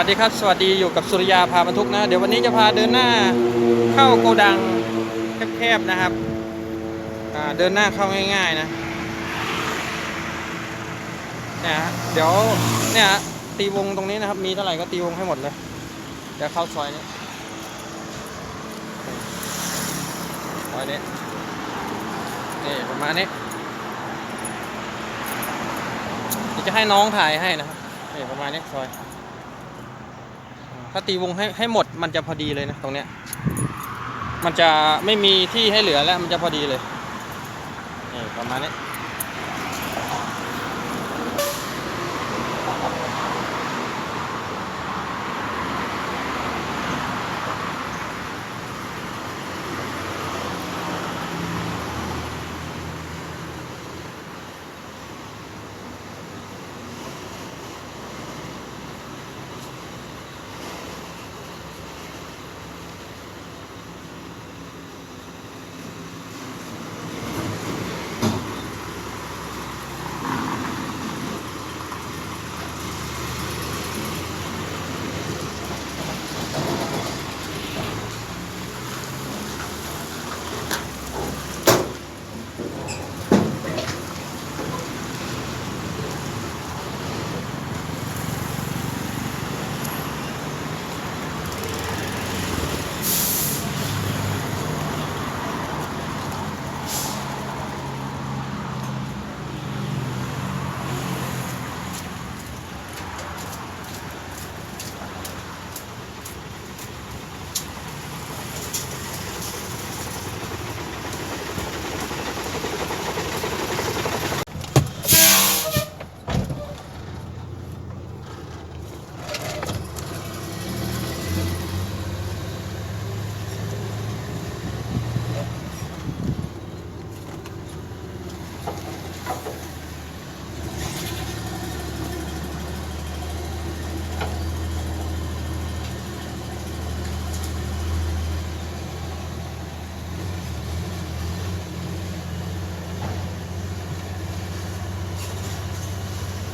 สวัสดีครับ สวัสดีอยู่กับสุริยาพาบรรทุกนะ เดี๋ยววันนี้จะพาเดินหน้าเข้าโกดังแคบๆนะครับเดินหน้าเข้าง่ายๆนะเนี่ยเดี๋ยวเนี่ยตีวงตรงนี้นะครับ มีเท่าไหร่ก็ตีวงให้หมดเลย เดี๋ยวเข้าซอยนี้ซอยนี้นี่ประมาณนี้จะให้น้องถ่ายให้นะครับนี่ประมาณนี้ซอย ถ้าตีวงให้ให้หมดมันจะพอดีเลยนะตรงเนี้ย มันจะไม่มีที่ให้เหลือแล้วมันจะพอดีเลยนี่ประมาณนี้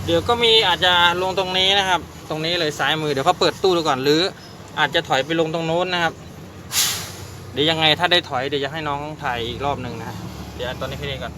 เดี๋ยวก็มีอาจจะลงตรงนี้นะครับ ตรงนี้เลยซ้ายมือเดี๋ยวเขาเปิดตู้ดูก่อนหรือ อาจจะถอยไปลงตรงโน้นนะครับ เดี๋ยวยังไงถ้าได้ถอยเดี๋ยวจะให้น้องถ่ายอีกรอบหนึ่งนะฮะเดี๋ยวตอนนี้แค่นี้ก่อน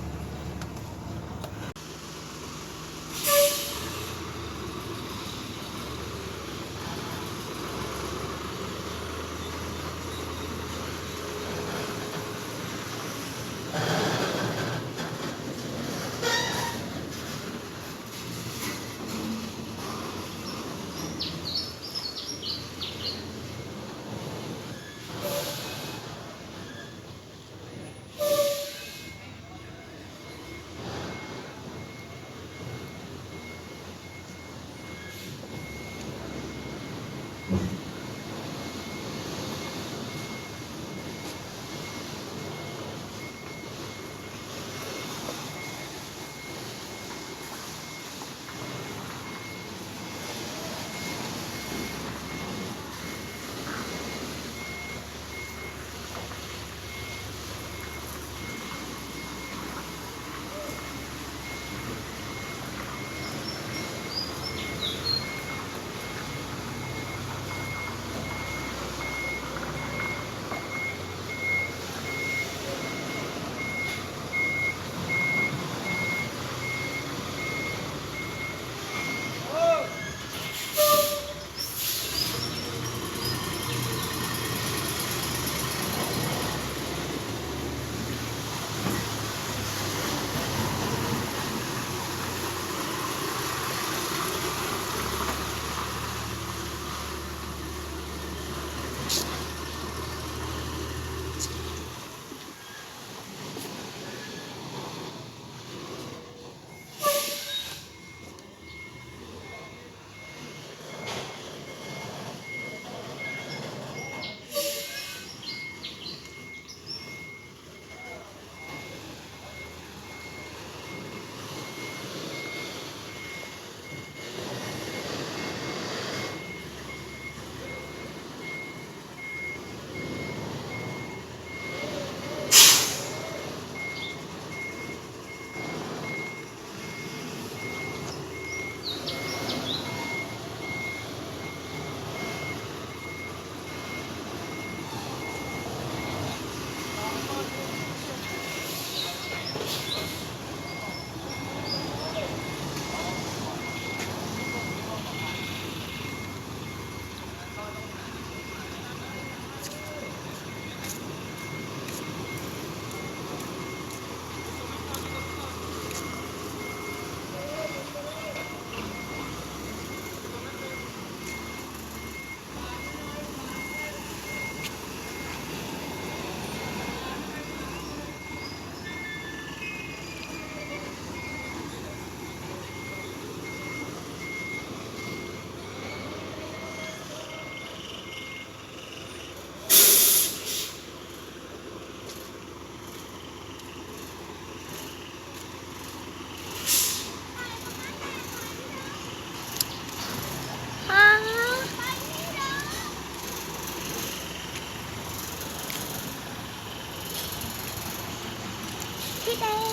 来て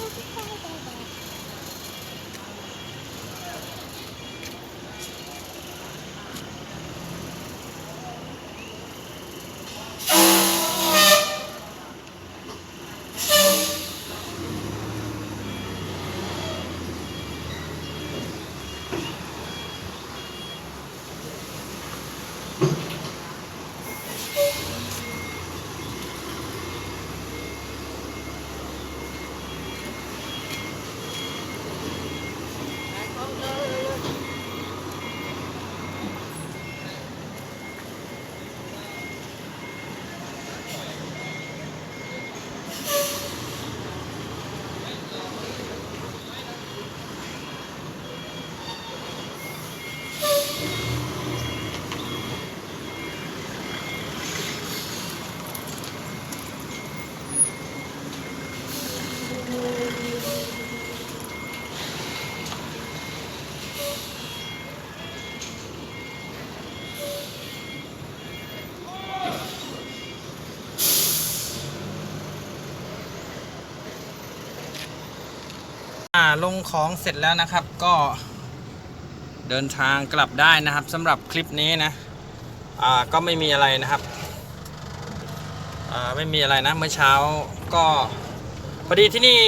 ลงของเสร็จแล้วนะครับ ก็เดินทางกลับได้นะครับสำหรับคลิปนี้นะอ่าก็ไม่มีอะไรนะครับอ่าไม่มีอะไรนะเมื่อเช้าก็พอดีที่นี่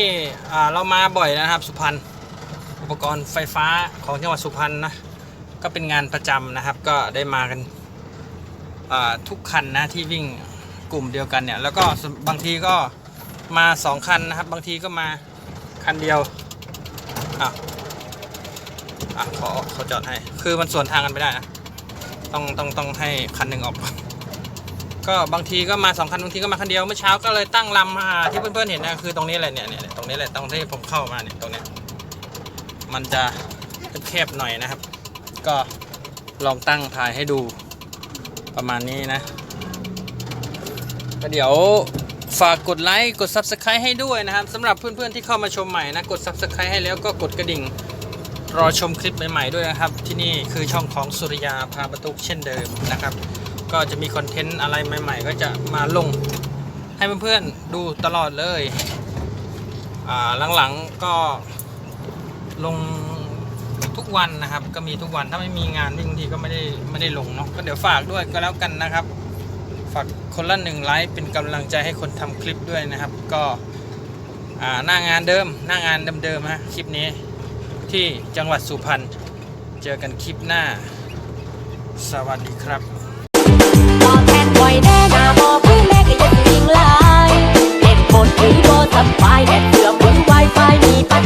อ่าเรามาบ่อยนะครับ สุพรรณอุปกรณ์ไฟฟ้าของจังหวัดสุพรรณนะก็เป็นงานประจำนะครับ ก็ได้มากันอ่าทุกคันนะที่วิ่งกลุ่มเดียวกันเนี่ย แล้วก็บางทีก็มาสองคันนะครับ บางทีก็มาคันเดียว อะอะขอขอจอดให้ คือมันสวนทางกันไม่ได้นะ ต้องต้องต้องให้คันหนึ่งออก ก็บางทีก็มาสองคันบางทีก็มาคันเดียว เมื่อเช้าก็เลยตั้งลำอ่าที่เพื่อนๆเห็นนะคือตรงนี้แหละเนี่ยเนี่ยตรงนี้แหละตรงที่ผมเข้ามาเนี่ยตรงเนี้ย มันจะแคบๆหน่อยนะครับ ก็ลองตั้งถ่ายให้ดูประมาณนี้นะก็เดี๋ยว ฝากกดไลค์กด Subscribe ให้ด้วยนะครับสำหรับเพื่อนๆที่เข้ามาชมใหม่นะ กด Subscribe ให้แล้วก็กดกระดิ่ง รอชมคลิปใหม่ๆด้วยนะครับ ที่นี่คือช่องของสุริยาพาประตุกเช่นเดิมนะครับ ก็จะมีคอนเทนต์อะไรใหม่ ๆ ก็จะมาลงให้เพื่อนๆดูตลอดเลยอ่าหลังๆก็ลงทุกวันนะครับ ก็มีทุกวันถ้าไม่มีงานบางทีก็ไม่ได้ไม่ได้ลงเนาะก็เดี๋ยวฝากด้วยก็แล้วกันนะครับ ฝากคนละหนึ่งไลค์เป็นกำลังใจให้คนทำคลิปด้วยนะครับ ก็หน้างานเดิมหน้างานเดิมๆฮะคลิปนี้ที่จังหวัดสุพรรณเจอกันคลิปหน้า สวัสดีครับตอบแทนบ่อยแน่นาบอกพี่แม่ก็ยังยิงลายเหตุผลที่บ่สบายแดดเสือบนไวไฟมีปัญ